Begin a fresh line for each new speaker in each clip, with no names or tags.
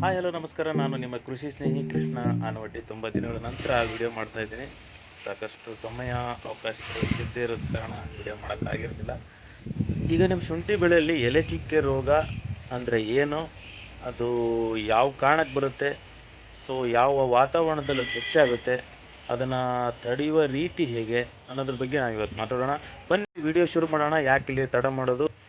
Hi hello ನಮಸ್ಕಾರ. ನಾನು ನಿಮ್ಮ ಕೃಷಿ ಸ್ನೇಹಿ ಕೃಷ್ಣ. ಆನವಟ್ಟಿ ತುಂಬ ದಿನಗಳ ನಂತರ ವಿಡಿಯೋ ಮಾಡ್ತಾ ಇದ್ದೀನಿ. ಸಾಕಷ್ಟು ಸಮಯ, ಅವಕಾಶ ಸಿಗದೇ ಇರೋದ ಕಾರಣ ವಿಡಿಯೋ ಮಾಡೋಕ್ಕಾಗಿರ್ತಿಲ್ಲ ಈಗ ನಿಮ್ಮ ಶುಂಠಿ ಬೆಳೆಯಲ್ಲಿ ಎಲೆ ಚಿಕ್ಕೆ ರೋಗ ಅಂದರೆ ಏನು? ಅದು ಯಾವ ಕಾರಣಕ್ಕೆ ಬರುತ್ತೆ? ಸೊ ಯಾವ ವಾತಾವರಣದಲ್ಲಿ ಹೆಚ್ಚಾಗುತ್ತೆ? ಅದನ್ನು ತಡೆಯುವ ರೀತಿ ಹೇಗೆ? ಅನ್ನೋದ್ರ ಬಗ್ಗೆ ನಾವು ಇವತ್ತು ಮಾತಾಡೋಣ. ಬನ್ನಿ ವಿಡಿಯೋ ಶುರು ಮಾಡೋಣ. ಯಾಕೆ ಇಲ್ಲಿ ತಡ ಮಾಡೋದು?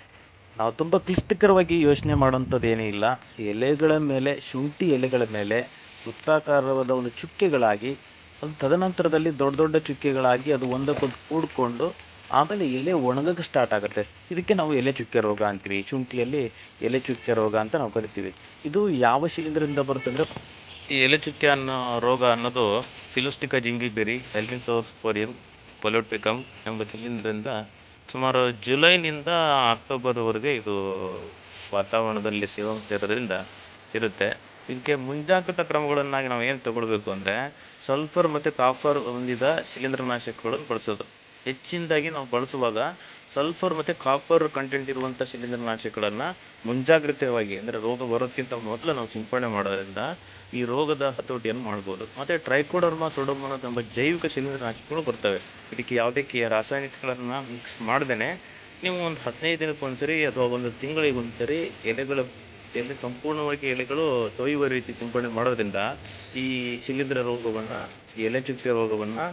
ನಾವು ತುಂಬ ಕ್ಲಿಷ್ಟಕರವಾಗಿ ಯೋಚನೆ ಮಾಡೋಂಥದ್ದು ಏನೂ ಇಲ್ಲ. ಎಲೆಗಳ ಮೇಲೆ, ಶುಂಠಿ ಎಲೆಗಳ ಮೇಲೆ ವೃತ್ತಾಕಾರವಾದ ಒಂದು ಚುಕ್ಕೆಗಳಾಗಿ, ಅದು ತದನಂತರದಲ್ಲಿ ದೊಡ್ಡ ದೊಡ್ಡ ಚುಕ್ಕೆಗಳಾಗಿ ಅದು ಒಂದಕ್ಕೊಂದು ಕೂಡಿಕೊಂಡು ಆಮೇಲೆ ಎಲೆ ಒಣಗಕ್ಕೆ ಸ್ಟಾರ್ಟ್ ಆಗುತ್ತೆ. ಇದಕ್ಕೆ ನಾವು ಎಲೆ ಚುಕ್ಕೆ ರೋಗ ಅಂತೀವಿ. ಶುಂಠಿಯಲ್ಲಿ ಎಲೆ ಚುಕ್ಕೆ ರೋಗ ಅಂತ ನಾವು ಕರಿತೀವಿ. ಇದು ಯಾವ ಶಿಲೀಂಧ್ರದಿಂದ ಬರುತ್ತೆ ಅಂದರೆ ಈ ಎಲೆ ಚುಕ್ಕೆ ಅನ್ನೋ ರೋಗ ಅನ್ನೋದು ಫಿಲೋಸ್ಟಿಕಾ ಜಿಂಗಿಬೆರಿ ಎಲ್ಮಿಥೋಸ್ಪೋರಿಯಂ ಪೊಲೋಟಿಕಮ್ ಎಂಬ ಶಿಲೀಂಧ್ರದಿಂದ ಸುಮಾರು ಜುಲೈನಿಂದ ಅಕ್ಟೋಬರ್ವರೆಗೆ ಇದು ವಾತಾವರಣದಲ್ಲಿ ತೇವಾಂಶ ಇರೋದ್ರಿಂದ ಇರುತ್ತೆ. ಇದಕ್ಕೆ ಮುಂಜಾಗ್ರತಾ ಕ್ರಮಗಳನ್ನಾಗಿ ನಾವು ಏನು ತಗೊಳ್ಬೇಕು ಅಂದರೆ, ಸಲ್ಫರ್ ಮತ್ತು ಕಾಪರ್ ಹೊಂದಿದ ಶಿಲೀಂಧ್ರನಾಶಕಗಳನ್ನು ಬಳಸೋದು. ಹೆಚ್ಚಿನದಾಗಿ ನಾವು ಬಳಸುವಾಗ ಸಲ್ಫರ್ ಮತ್ತು ಕಾಪರ್ ಕಂಟೆಂಟ್ ಇರುವಂಥ ಶಿಲೀಂಧ್ರನಾಶಕಗಳನ್ನು ಮುಂಜಾಗ್ರತೆಯಾಗಿ, ಅಂದರೆ ರೋಗ ಬರೋದಕ್ಕಿಂತ ಮೊದಲು ನಾವು ಸಿಂಪಡಣೆ ಮಾಡೋದ್ರಿಂದ ಈ ರೋಗದ ಹತೋಟಿಯನ್ನು ಮಾಡ್ಬೋದು. ಮತ್ತು ಟ್ರೈಕೋಡರ್ಮಾ ಸೊಡೋಮೋನಾಸ್ ಎಂಬ ಜೈವಿಕ ಶಿಲೀಂಧ್ರನಾಶಕಗಳು ಬರ್ತವೆ. ಇದಕ್ಕೆ ಯಾವುದೇ ಕೆ ರಾಸಾಯನಿಕಗಳನ್ನು ಮಿಕ್ಸ್ ಮಾಡ್ದೇ ನೀವು ಒಂದು ಹದಿನೈದು ದಿನಕ್ಕೆ ಒಂದ್ಸರಿ ಅಥವಾ ಒಂದು ತಿಂಗಳಿಗೆ ಒಂದ್ಸರಿ ಎಲೆಗಳ, ಎಲೆ ಸಂಪೂರ್ಣವಾಗಿ ಎಲೆಗಳು ತೊಯ್ಯುವ ರೀತಿ ಸಿಂಪಡಣೆ ಮಾಡೋದ್ರಿಂದ ಈ ಶಿಲೀಂಧ್ರ ರೋಗವನ್ನು ಎಲೆ ಚುಕ್ಕೆ ರೋಗವನ್ನು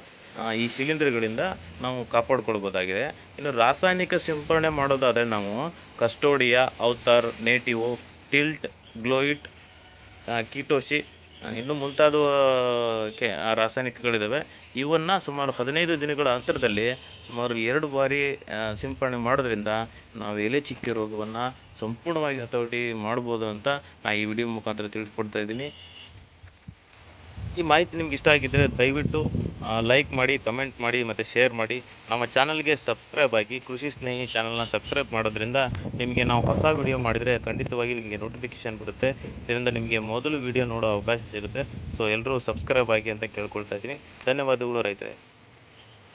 ಈ ಶಿಲೀಂಧ್ರಗಳಿಂದ ನಾವು ಕಾಪಾಡ್ಕೊಳ್ಬೋದಾಗಿದೆ. ಇನ್ನು ರಾಸಾಯನಿಕ ಸಿಂಪಡಣೆ ಮಾಡೋದಾದರೆ ನಾವು ಕಸ್ಟೋಡಿಯಾ, ಔತಾರ್, ನೇಟಿವೋ, ಟಿಲ್ಟ್, ಗ್ಲೋಯಿಟ್ ಕೀಟೋಶಿ ಇನ್ನು ಮುಂತಾದ ಕೆ ರಾಸಾಯನಿಕಗಳಿದ್ದಾವೆ ಇವನ್ನು ಸುಮಾರು ಹದಿನೈದು ದಿನಗಳ ಅಂತರದಲ್ಲಿ ಸುಮಾರು ಎರಡು ಬಾರಿ ಸಿಂಪಡಣೆ ಮಾಡೋದ್ರಿಂದ ನಾವು ಎಲೆ ಚುಕ್ಕೆ ರೋಗವನ್ನು ಸಂಪೂರ್ಣವಾಗಿ ಹತೋಟಿ ಮಾಡ್ಬೋದು ಅಂತ ನಾ ಈ ವಿಡಿಯೋ ಮುಖಾಂತರ ತಿಳಿಸ್ಕೊಡ್ತಾ ಇದ್ದೀನಿ. ಈ ಮಾಹಿತಿ ನಿಮ್ಗೆ ಇಷ್ಟ ಆಗಿದ್ದರೆ ದಯವಿಟ್ಟು ಲೈಕ್ ಮಾಡಿ ಕಮೆಂಟ್ ಮಾಡಿ, ಮತ್ತು ಶೇರ್ ಮಾಡಿ. ನಮ್ಮ ಚಾನಲ್ಗೆ ಸಬ್ಸ್ಕ್ರೈಬ್ ಆಗಿ, ಕೃಷಿ ಸ್ನೇಹಿ ಚಾನಲ್ನ ಸಬ್ಸ್ಕ್ರೈಬ್ ಮಾಡೋದ್ರಿಂದ ನಿಮಗೆ ನಾವು ಹೊಸ ವಿಡಿಯೋ ಮಾಡಿದರೆ ಖಂಡಿತವಾಗಿ ನಿಮಗೆ ನೋಟಿಫಿಕೇಶನ್ ಬರುತ್ತೆ. ಇದರಿಂದ ನಿಮಗೆ ಮೊದಲು ವಿಡಿಯೋ ನೋಡೋ ಅವಕಾಶ ಸಿಗುತ್ತೆ. ಸೊ ಎಲ್ಲರೂ ಸಬ್ಸ್ಕ್ರೈಬ್ ಆಗಿ ಅಂತ ಕೇಳ್ಕೊಳ್ತಾ ಇದ್ದೀನಿ. ಧನ್ಯವಾದಗಳು ರೈತರೇ.